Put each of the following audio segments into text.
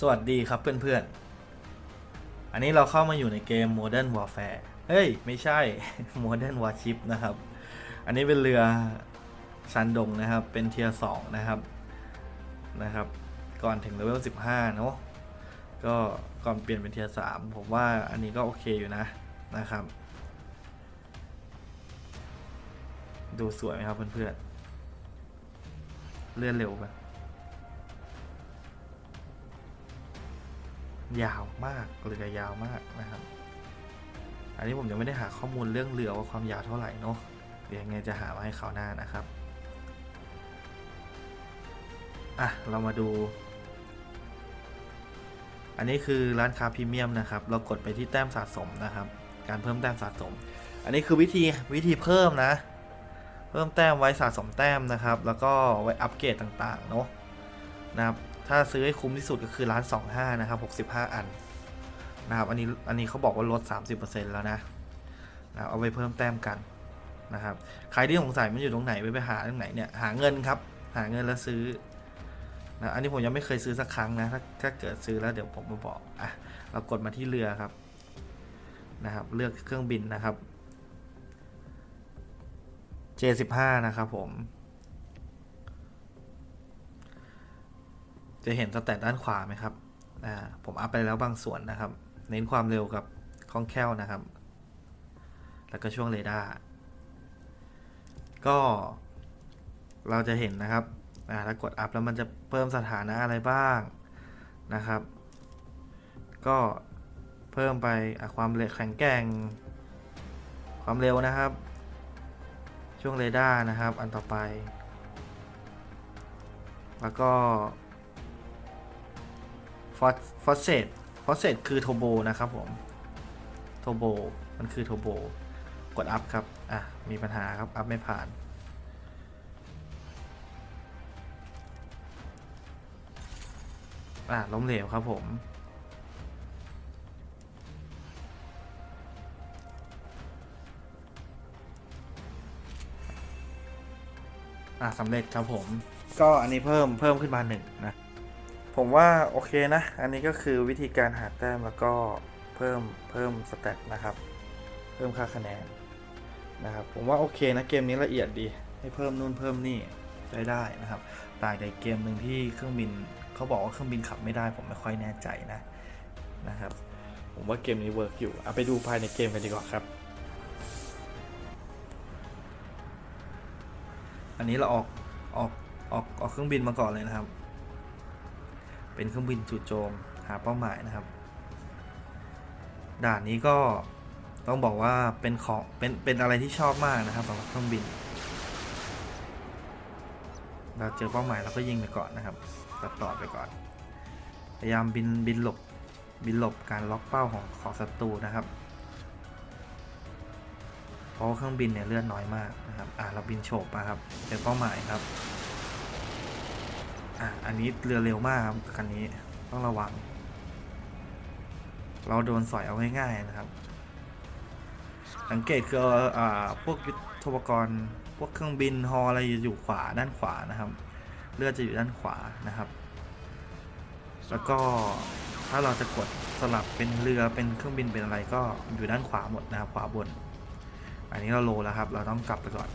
สวัสดีครับเพื่อนๆ อันนี้เราเข้ามาอยู่ในเกม Modern Warfare เฮ้ย ไม่ใช่ Modern Warship นะครับ อันนี้เป็นเรือชันดงนะครับ เป็นเทียร์สองนะครับ นะครับ ก่อนถึงเลเวล 15 เนอะก็ก่อนเปลี่ยนเป็นเทียร์สามผมว่าอันนี้ก็โอเคอยู่นะ นะครับ ดูสวยไหมครับเพื่อนๆ เลื่อนเร็วป ยาวมากเรือยาวมากนะครับ อันนี้ผมยังไม่ได้หาข้อมูลเรื่องเรือว่าความยาวเท่าไหร่เนาะเดี๋ยวยังไงจะหามาให้เขาวหน้านะครับอะเรามาดู อันนี้คือร้านค้าพรีเมียมนะครับ เรากดไปที่แต้มสะสมนะครับ การเพิ่มแต้มสะสม อันนี้คือวิธีวิธีเพิ่มนะ เพิ่มแต้มไว้สะสมแต้มนะครับ แล้วก็ไว้อัปเกรดต่างๆเนาะนะครับ ถ้าซื้อให้คุ้มที่สุดก็คือร้าน25นะครับ65อันนะครับอันนี้อันนี้เขาบอกว่าลด30%แล้วนะนะเอาไปเพิ่มแต้มกันนะครับใครที่สงสัยมันอยู่ตรงไหนไปไปหาตรงไหนเนี่ยหาเงินครับ หาเงินแล้วซื้อนะอันนี้ผมยังไม่เคยซื้อสักครั้งนะถ้าถ้าเกิดซื้อแล้วเดี๋ยวผมมาบอกอะเรากดมาที่เรือครับนะครับเลือกเครื่องบินนะครับ J15 นะครับผม จะเห็นสแตทด้านขวาไหมครับอ่าผมอัพไปแล้วบางส่วนนะครับ เน้นความเร็วกับคล่องแคล่วนะครับ แล้วก็ช่วงเรดาร์ก็เราจะเห็นนะครับอ่าถ้ากดอัพแล้วมันจะเพิ่มสถานะอะไรบ้างนะครับ ก็เพิ่มไปความเร็วแข็งแกร่ง ความเร็วนะครับ ช่วงเรดาร์นะครับ อันต่อไป แล้วก็ ฟอสเซตฟอสเซตคือโทโบนะครับผมโทโบมันคือโทโบกดอัพครับ อะ มีปัญหาครับ อัพไม่ผ่าน อะ ล้มเหลวครับผม อะสำเร็จครับผม ก็อันนี้เพิ่มเพิ่มขึ้นมาหนึ่งนะ ผมว่าโอเคนะ อันนี้ก็คือวิธีการหาแต้มแล้วก็เพิ่มเพิ่มสเตตนะครับ เพิ่มค่าคะแนนนะครับ ผมว่าโอเคนะเกมนี้ละเอียดดี ให้เพิ่มนู่นเพิ่มนี่ใช้ได้นะครับ ต่างจากเกมหนึ่งที่เครื่องบินเขาบอกว่าเครื่องบินขับไม่ได้ ผมไม่ค่อยแน่ใจนะนะครับ ผมว่าเกมนี้เวิร์กอยู่ เอาไปดูภายในเกมกันดีกว่าครับ อันนี้เราออกออกออกออกเครื่องบินมาก่อนเลยนะครับ เป็นเครื่องบินจู่โจมหาเป้าหมายนะครับ ด่านนี้ก็ต้องบอกว่าเป็นของเป็นเป็นอะไรที่ชอบมากนะครับสำหรับเครื่องบิน เราเจอเป้าหมายเราก็ยิงไปก่อนนะครับตัดต่อไปก่อน พยายามบินบินหลบบินหลบการล็อกเป้าของของศัตรูนะครับเพราะเครื่องบินเนี่ยเลือดน้อยมากนะครับ อ่าเราบินโฉบมาครับเจอเป้าหมายครับ อะอันนี้เรือเร็วมากครับคันนี้ต้องระวัง เราโดนสอยเอาง่ายๆนะครับ สังเกตคืออ่าพวกยุทธปกรณ์พวกเครื่องบินฮออะไรอยู่ขวาด้านขวานะครับ เลือดจะอยู่ด้านขวานะครับ แล้วก็ถ้าเราจะกดสลับเป็นเรือเป็นเครื่องบินเป็นอะไรก็อยู่ด้านขวาหมดนะครับขวาบน อันนี้เราโลแล้วครับ เราต้องกลับไปก่อน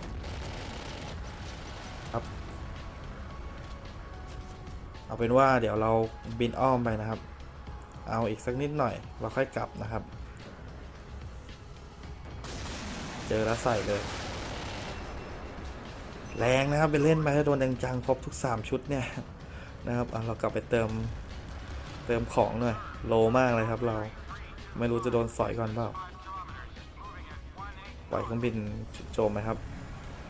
เอาเป็นว่าเดี๋ยวเราบินอ้อมไปนะครับ เอาอีกสักนิดหน่อย เราค่อยกลับนะครับ เจอแล้วใส่เลย แรงนะครับไปเล่นไปถ้าโดนจังๆครบทุก 3 ชุดเนี่ยนะครับเอาเรากลับไปเติมเติมของหน่อยโลมากเลยครับเราไม่รู้จะโดนสอยก่อนเปล่าปล่อยเครื่องบินโจมไหมครับ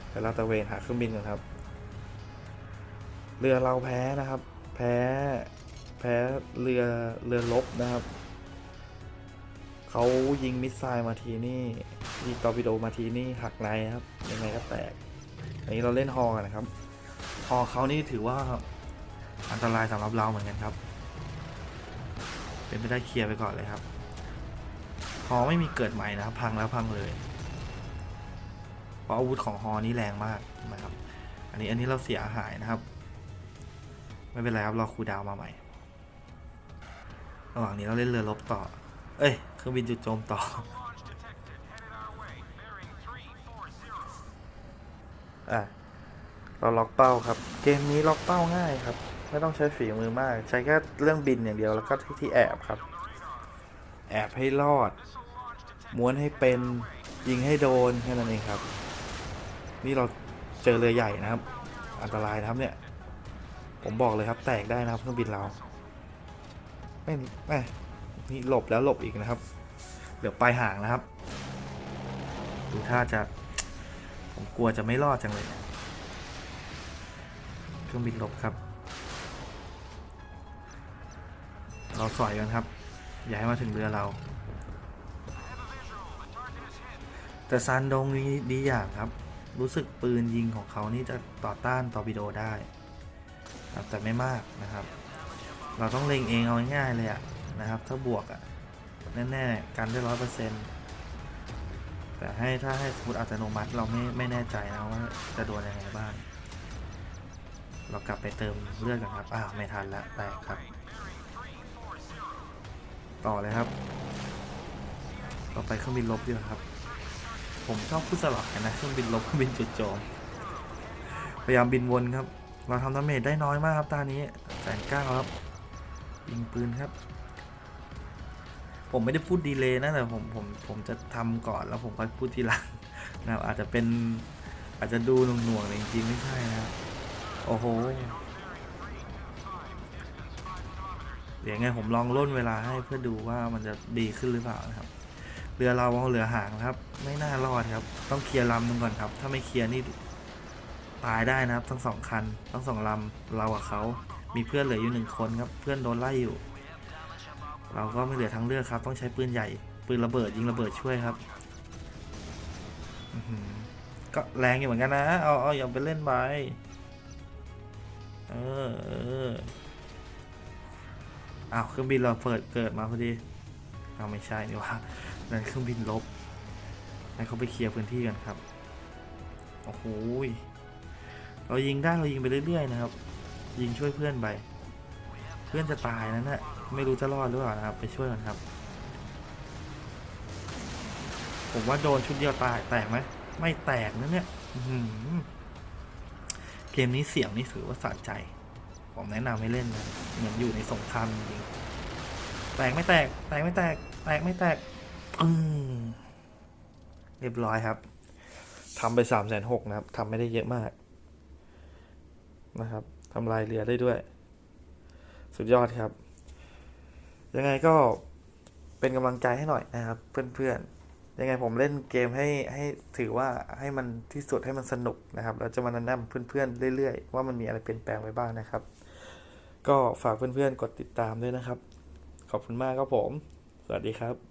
ไปลาดตะเวนหาเครื่องบินกันครับ เรือเราแพ้นะครับ แพ้ แพ้เรือเรือลบนะครับ เขายิงมิสไซล์มาทีนี่ยิงตอร์ปิโดมาทีนี่หักในครับ ยังไงก็แตก อันนี้เราเล่นฮอกันนะครับฮอเขานี่ถือว่าอันตรายสำหรับเราเหมือนกันครับ เป็นไปได้เคลียร์ไปก่อนเลยครับฮอไม่มีเกิดใหม่นะครับ พังแล้วพังเลย เพราะอาวุธของฮอนี่แรงมากนะครับ อันนี้อันนี้เราเสียหายนะครับ ไม่เป็นไรครับรอครูดาวมาใหม่ ระหว่างนี้เราเล่นเรือรบต่อ เอ้ยเครื่องบินจุดโจมต่อ อะเราล็อกเป้าครับ เกมนี้ล็อกเป้าง่ายครับ ไม่ต้องใช้ฝีมือมาก ใช้แค่เรื่องบินอย่างเดียวแล้วก็ที่ที่แอบครับ แอบให้รอด ม้วนให้เป็นยิงให้โดนแค่นั้นเองครับ นี่เราเจอเรือใหญ่นะครับ อันตรายนะครับเนี่ย ผมบอกเลยครับแตกได้นะครับเครื่องบินเราไม่ไม่นี่หลบแล้วหลบอีกนะครับเดี๋ยวปลายห่างนะครับ ดูท่าจะผมกลัวจะไม่รอดจังเลย เครื่องบินหลบครับ เราสอยกันครับ อย่าให้มาถึงเรือเรา แต่ซานดงนี้ดีอย่างครับ รู้สึกปืนยิงของเขานี่จะต่อต้านตอร์ปิโดได้ ครับแต่ไม่มากนะครับ เราต้องเล็งเองเอาง่ายๆเลยอะนะครับ ถ้าบวกอะแน่ๆกันได้ร้อยเปอร์เซ็นต์แต่ให้ถ้าให้สมมติอัตโนมัติเราไม่ไม่แน่ใจนะว่าจะโดนยังไงบ้างเรากลับไปเติมเลือดกันครับอ้าวไม่ทันละแตกครับ ต่อเลยครับ ต่อไปเครื่องบินลบดีกว่าครับ ผมชอบพูดสลับกันนะเครื่องบินลบเครื่องบินจุดโจมพยายามบินวนครับ เราทำดาเมจได้น้อยมากครับตานี้แสนเก้าครับยิงปืนครับ ผมไม่ได้พูดดีเลยนะแต่ผมผมผมจะทำก่อนแล้วผมค่อยพูดทีหลังนะครับอาจจะเป็นอาจจะดูหน่วงๆจริงๆไม่ใช่นะครับโอ้โหเดี๋ยวไงผมลองล่นเวลาให้เพื่อดูว่ามันจะดีขึ้นหรือเปล่านะครับ เรือเราเอาเรือห่างครับ ไม่น่ารอดครับ ต้องเคลียร์ลำหนึงก่อนครับ ถ้าไม่เคลียร์นี่ ตายได้นะครับ ทั้งสองคันทั้งสองลำเรากับเขามีเพื่อนเหลืออยู่หนึ่งคนครับเพื่อนโดนไล่อยู่ เราก็ไม่เหลือทางเลือกครับ ต้องใช้ปืนใหญ่ปืนระเบิดยิงระเบิดช่วยครับก็แรงอยู่เหมือนกันนะเอาเอาอย่าไปเล่นไปเออเอออ้าวเครื่องบินเราเปิดเกิดมาพอดีเอาไม่ใช่นี่ว่านั่นเครื่องบินลบให้เขาไปเคลียร์พื้นที่กันครับโอ้โห เรายิงได้เรายิงไปเรื่อยๆนะครับ ยิงช่วยเพื่อนไป เพื่อนจะตายนั่นแหละไม่รู้จะรอดหรือเปล่านะครับ ไปช่วยกันครับ ผมว่าโดนชุดเดียวตายแตกไหมไม่แตกนะเนี่ยเกมนี้เสียงนี่ถือว่าสะใจ ผมแนะนำให้เล่นนะเหมือนอยู่ในสงครามจริงแตกไม่แตก แตกไม่แตก แตกไม่แตกอืมเรียบร้อยครับทำไปสามแสนหกนะครับทำไม่ได้เยอะมาก นะครับทำลายเรือได้ด้วย สุดยอดครับ ยังไงก็เป็นกำลังใจให้หน่อยนะครับ เพื่อนๆ ยังไงผมเล่นเกมให้ให้ถือว่าให้มันที่สุดให้มันสนุกนะครับแล้วจะมาแนะนำเพื่อนๆ เรื่อยๆ ว่ามันมีอะไรเปลี่ยนแปลงไปบ้างนะครับ ก็ฝากเพื่อนๆ กดติดตามด้วยนะครับ ขอบคุณมากครับผม สวัสดีครับ